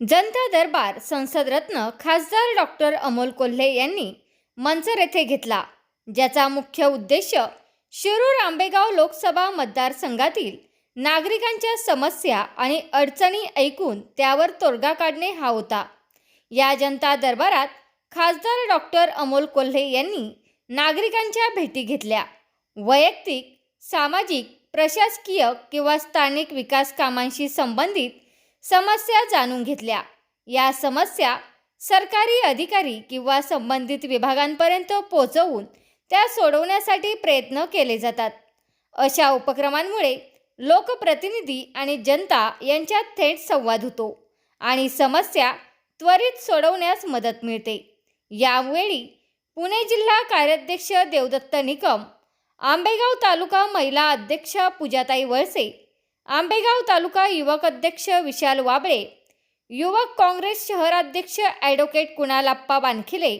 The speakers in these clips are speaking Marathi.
जनता दरबार संसदरत्न खासदार डॉक्टर अमोल कोल्हे यांनी मंचर येथे घेतला ज्याचा मुख्य उद्देश शिरूर आंबेगाव लोकसभा मतदारसंघातील नागरिकांच्या समस्या आणि अडचणी ऐकून त्यावर तोडगा काढणे हा होता. या जनता दरबारात खासदार डॉक्टर अमोल कोल्हे यांनी नागरिकांच्या भेटी घेतल्या. वैयक्तिक सामाजिक प्रशासकीय किंवा स्थानिक विकास कामांशी संबंधित समस्या जाणून घेतल्या. या समस्या सरकारी अधिकारी किंवा संबंधित विभागांपर्यंत पोहोचवून त्या सोडवण्यासाठी प्रयत्न केले जातात. अशा उपक्रमांमुळे लोकप्रतिनिधी आणि जनता यांच्यात थेट संवाद होतो आणि समस्या त्वरित सोडवण्यास मदत मिळते. यावेळी पुणे जिल्हा कार्याध्यक्ष देवदत्त निकम आंबेगाव तालुका महिला अध्यक्ष पूजाताई वळसे आंबेगाव तालुका युवक अध्यक्ष विशाल वाबळे युवक काँग्रेस शहराध्यक्ष ॲडव्होकेट कुणालाप्पा वानखिले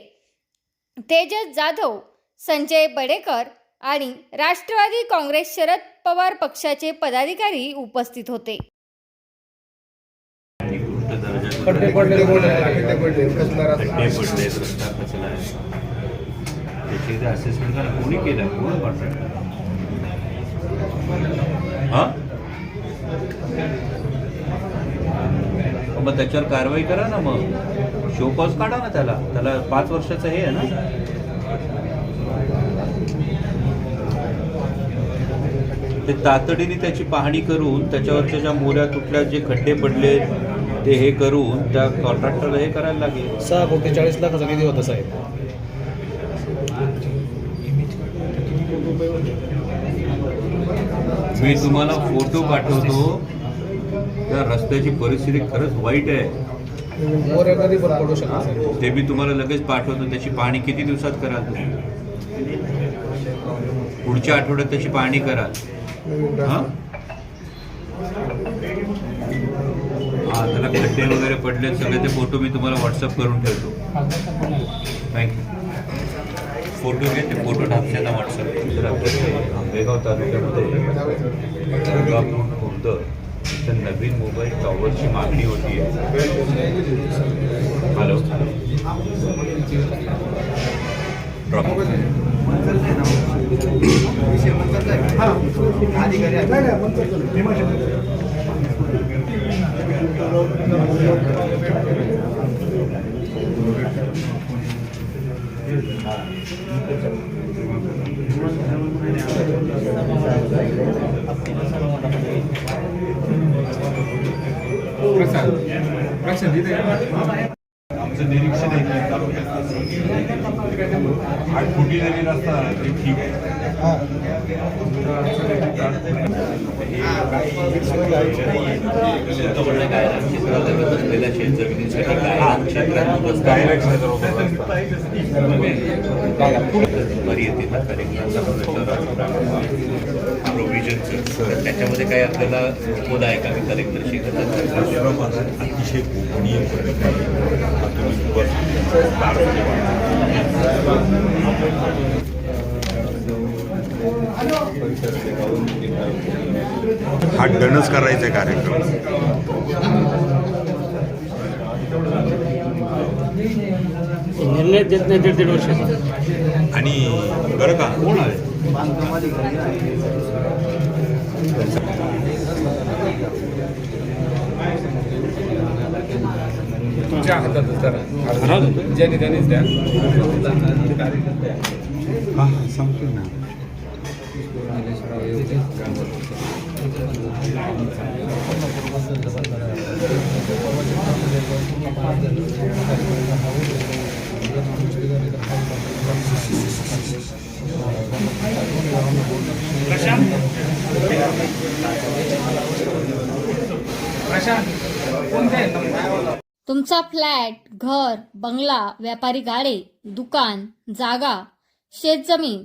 तेजस जाधव संजय बडेकर आणि राष्ट्रवादी काँग्रेस शरद पवार पक्षाचे पदाधिकारी उपस्थित होते निकृष्ट कोणी केलं कोण बोर्ड आहे, खड्डे पडले, कचरा रस्ता. खड्डे पडले रस्ता कचरा आहे त्याची इथे असेसमेंट करा कोणी केलं कोण कॉन्ट्रॅक्टर हा मग त्याच्यावर कारवाई करा ना मग. शोकॉज काढा ना त्याला. त्याला पाच वर्षाचं हे आहे ना. ते तातडीने त्याची पाहणी करून त्याच्यावरच्या ज्या मोऱ्या तुटल्या जे खड्डे पडले ते हे करून त्या कॉन्ट्रॅक्टरला हे करायला लागेल. सहा कोटी चाळीस लाखाचा निधी होता साहेब. मी तुम्हाला फोटो पाठवतो. त्या रस्त्याची परिस्थिती खरंच वाईट आहे. पण ते मी तुम्हाला लगेच पाठवतो. त्याची पाहणी किती दिवसात कराल तुम्ही? पुढच्या आठवड्यात त्याची पाहणी कराल. हां? हा त्याला खड्डे वगैरे पडले सगळे ते फोटो मी तुम्हाला व्हॉट्सअप करून ठेवतो. थँक्यू फोटो घे ते फोटो टाकशाला व्हॉट्सअप तर आंबेगाव तालुक्यामध्ये खुर्द तर नवीन मोबाईल टॉवरची मागणी होती. आहे हॅलो? ड्रॉप आमचं निरीक्षण आहे की तालुक्यात आठ फुटी जरी रस्ता ठीक आहे. प्रोव्हिजनचं त्याच्यामध्ये काय आपल्याला होत आहे का कलेक्टरशी आश्रमात अतिशय गोपनीय पद्धतीने हा डणच करायचा आहे कार्यक्रम. निर्णय देत नाही दीड दीड वर्षाचा आणि बरं का? कोण आहे तुमच्या हातात करा. ज्याने त्यानेच द्या हा हा, सांगतो ना. तुमचा फ्लॅट घर बंगला व्यापारी गाडे दुकान जागा शेतजमीन